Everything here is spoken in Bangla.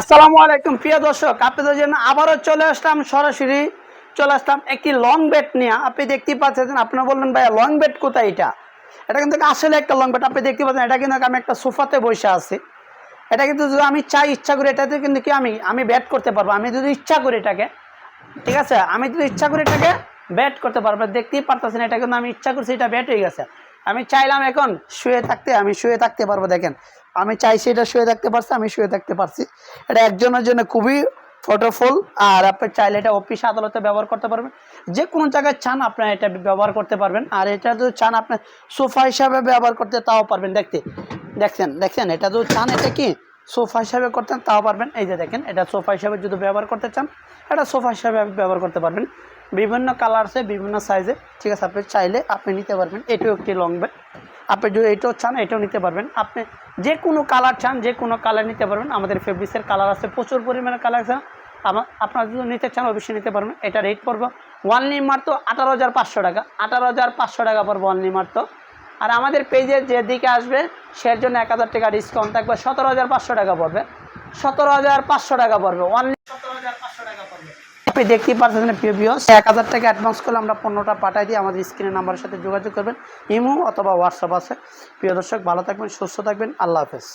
আসসালামু আলাইকুম, প্রিয় দর্শক, আপনাদের জন্য আবারও চলে আসলাম, সরাসরি চলে আসলাম একটি লং বেড নিয়ে। আপনি দেখতেই পাচ্ছেন, আপনারা বললেন, ভাইয়া লং বেড কোথায় এটা? এটা কিন্তু আসলে একটা লং বেড আপনি দেখতে পাচ্ছেন, এটা কিন্তু আমি একটা সোফাতে বসে আছি। এটা কিন্তু যদি আমি চাই ইচ্ছা করি, এটাতে কিন্তু কি আমি আমি ব্যাট করতে পারব? আমি যদি ইচ্ছা করি এটাকে, ঠিক আছে? আমি যদি ইচ্ছা করি এটাকে ব্যাট করতে পারব দেখতেই পারতেছেন, এটা কিন্তু আমি ইচ্ছা করছি, এটা ব্যাট হয়ে গেছে। আমি চাইলাম এখন শুয়ে থাকতে, আমি শুয়ে থাকতে পারব, দেখেন। আমি চাইছি এটা শুয়ে থাকতে পারছি, আমি শুয়ে থাকতে পারছি। এটা একজনের জন্য খুবই ফটোফুল, আর আপনি চাইলে এটা অফিস আদালতে ব্যবহার করতে পারবেন। যে কোনো জায়গায় চান আপনার এটা ব্যবহার করতে পারবেন, আর এটা যদি চান আপনার সোফা হিসাবে ব্যবহার করতে তাও পারবেন। দেখতে, দেখছেন দেখছেন, এটা যদি চান এটা কি? সোফা হিসাবে করতেন তাও পারবেন। এই যে দেখেন, এটা সোফা হিসাবে যদি ব্যবহার করতে চান, এটা সোফা হিসাবে ব্যবহার করতে পারবেন। বিভিন্ন কালারসে বিভিন্ন সাইজে ঠিক আছে, আপনি চাইলে আপনি নিতে পারবেন। এটাও একটি লং বেড আপনি যদি এটাও চান, এটাও নিতে পারবেন। আপনি যে কোনো কালার চান যে কোনো কালার নিতে পারবেন। আমাদের ফেব্রিক্সের কালার আছে, প্রচুর পরিমাণে কালার আছে। আপনারা যদি নিতে চান, অবশ্যই নিতে পারবেন। এটা রেট পড়বে। ওয়ানলি মাত্র আঠারো হাজার পাঁচশো টাকা। আঠারো হাজার পাঁচশো টাকা পড়বে ওয়ানলি মাত্র আর আমাদের পেজে যেদিকে আসবে, সের জন্য এক হাজার টাকা ডিসকাউন্ট থাকবে। সতেরো হাজার পাঁচশো টাকা পড়বে। সতেরো হাজার পাঁচশো টাকা পড়বে। অনলি সতেরো হাজার পাঁচশো টাকা পড়বে আপনি দেখতেই পারছেন প্রিয় বিহস এক হাজার টাকা অ্যাডভান্স করলে আমরা পণ্যটা পাঠাই দিই আমাদের স্ক্রিনের নাম্বারের সাথে যোগাযোগ করবেন। ইমো অথবা হোয়াটসঅ্যাপ আছে। প্রিয় দর্শক, ভালো থাকবেন, সুস্থ থাকবেন। আল্লাহ হাফেজ।